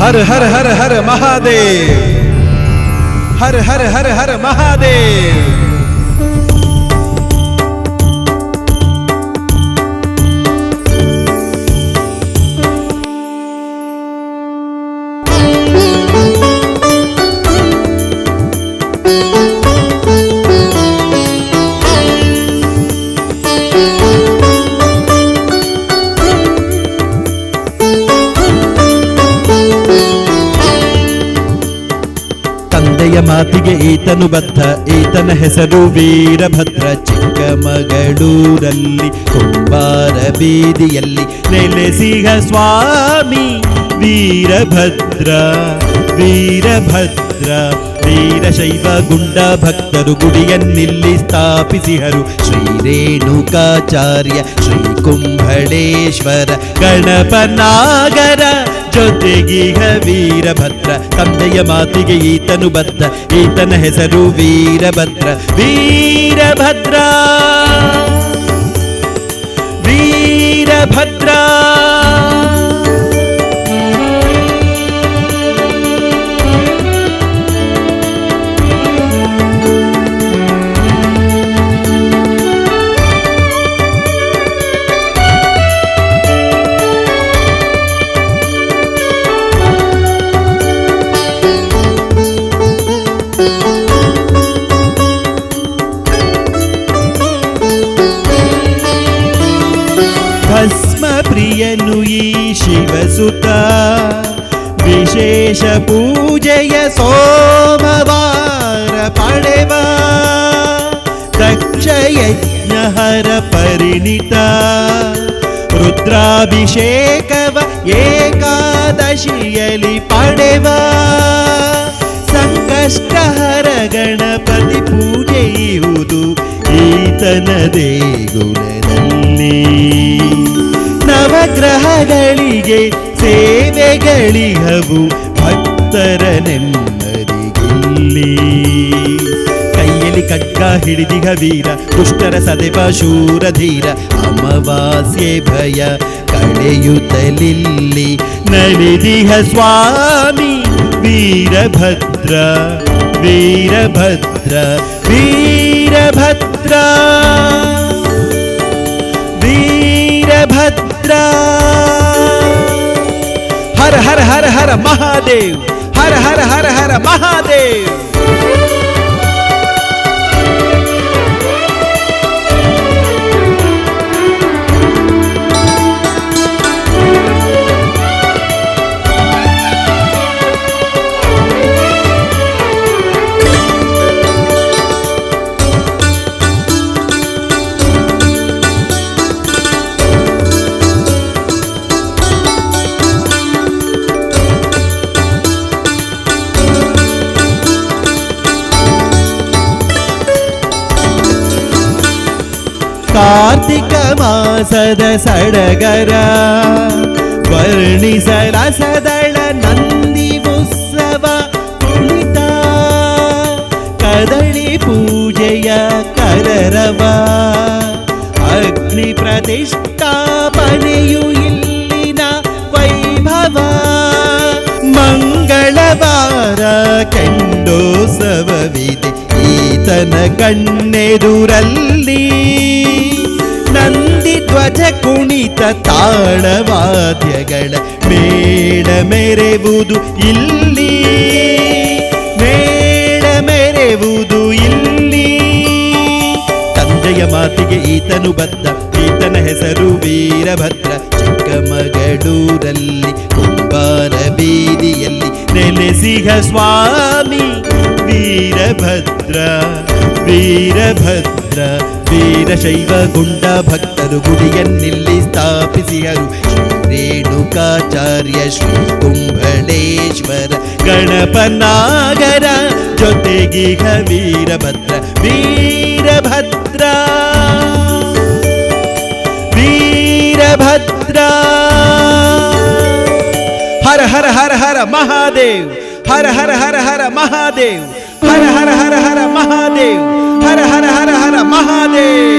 Her her her her Mahadev. Her her her her Mahadev. thank you ಮಾತಿಗೆ ಈತನು ಬದ್ಧ. ಈತನ ಹೆಸರು ವೀರಭದ್ರ. ಚಿಕ್ಕಮಗಳೂರಲ್ಲಿ ಕುಂಬಾರ ಬೀದಿಯಲ್ಲಿ ನೆಲೆಸಿಹ ಸ್ವಾಮಿ ವೀರಭದ್ರ. ವೀರಭದ್ರ, ವೀರಶೈವ ಗುಂಡ ಭಕ್ತರು ಗುಡಿಯನ್ನಿಲ್ಲಿ ಸ್ಥಾಪಿಸಿಹರು ಶ್ರೀ ರೇಣುಕಾಚಾರ್ಯ ಶ್ರೀ ಕುಂಭಳೇಶ್ವರ ಗಣಪನಾಗರ ಜೊತೆಗೀಗ ವೀರಭದ್ರ ತಂದೆಯ ಮಾತಿಗೆ ಈತನು ಬದ್ಧ ಈತನ ಹೆಸರು ವೀರಭದ್ರ. ವೀರಭದ್ರ! ವೀರಭದ್ರ! ಪ್ರಿಯನು ಈ ಶಿವಸುತ. ವಿಶೇಷ ಪೂಜೆಯ ಸೋಮವಾರ ಪಡೆವ. ದಕ್ಷ ಯಜ್ಞಹರ ಪರಿಣಿತ. ರುದ್ರಾಭಿಷೇಕವ ಏಕಾದಶಿಯಲಿ ಪಡೆವ. ಸಂಕಷ್ಟಹರ ಗಣಪತಿ ಪೂಜೆಯುವುದು ಈತನ ದೇಗುಲದಲ್ಲಿ ನವಗ್ರಹಗಳಿಗೆ ಸೇವೆಗಳಿಹವು ಭಕ್ತರ ನೆಮ್ಮದಿಗಿಲ್ಲಿ ಕೈಯಲ್ಲಿ ಕಗ್ಗ ಹಿಡಿದಿಹ ವೀರ, ದುಷ್ಟರ ಸದೆಪ ಶೂರ ಧೀರ, ಅಮವಾಸ್ಯೆ ಭಯ ಕಳೆಯುತ್ತಲಿಲ್ಲಿ. ನಳಿದಿಹ ಸ್ವಾಮಿ, ವೀರಭದ್ರ ವೀರಭದ್ರ ವೀರಭದ್ರ હર મહાદેવ હર હર હર હર મહાદેવ कार्तिक मासद सडगर वर्णिसर सदळ नन्दी उत्सव कुणित कदळि पूजय कररव अग्निप्रतिष्ठ ಈತನ ಕಣ್ಣೆದುರಲ್ಲಿ ನಂದಿ ಧ್ವಜ ಕುಣಿತ ತಾಳವಾದ್ಯಗಳ ಮೇಳ ಮೆರೆವುದು ಇಲ್ಲಿ. ಮೇಳ ಮೆರೆವುದು ಇಲ್ಲಿ. ತಂದೆಯ ಮಾತಿಗೆ ಈತನು ಬದ್ಧ, ಈತನ ಹೆಸರು ವೀರಭದ್ರ. ಚಿಕ್ಕಮಗಳೂರಲ್ಲಿ ಕುಂಬಾರ ಬೀದಿಯಲ್ಲಿ ನೆಲೆಸಿಹ ಸ್ವಾಮಿ. ವೀರಭದ್ರ ವೀರಭದ್ರ ವೀರಶೈವ ಗುಂಡ ಭಕ್ತರು ಗುಡಿಯನ್ನಿಲ್ಲಿ ಸ್ಥಾಪಿಸಿಹರು ಶ್ರೀ ರೇಣುಕಾಚಾರ್ಯ ಶ್ರೀ ಕುಂಭಳೇಶ್ವರ ಗಣಪನಾಗರ ಜೊತೆಗೀಗ ವೀರಭದ್ರ ವೀರಭದ್ರ ವೀರಭದ್ರ ಹರ ಹರ ಹರ ಹರ ಮಹಾದೇವ್ હર હર હર હર મહાદેવ હર હર હર હર મહાદેવ હર હર હર હર મહાદેવ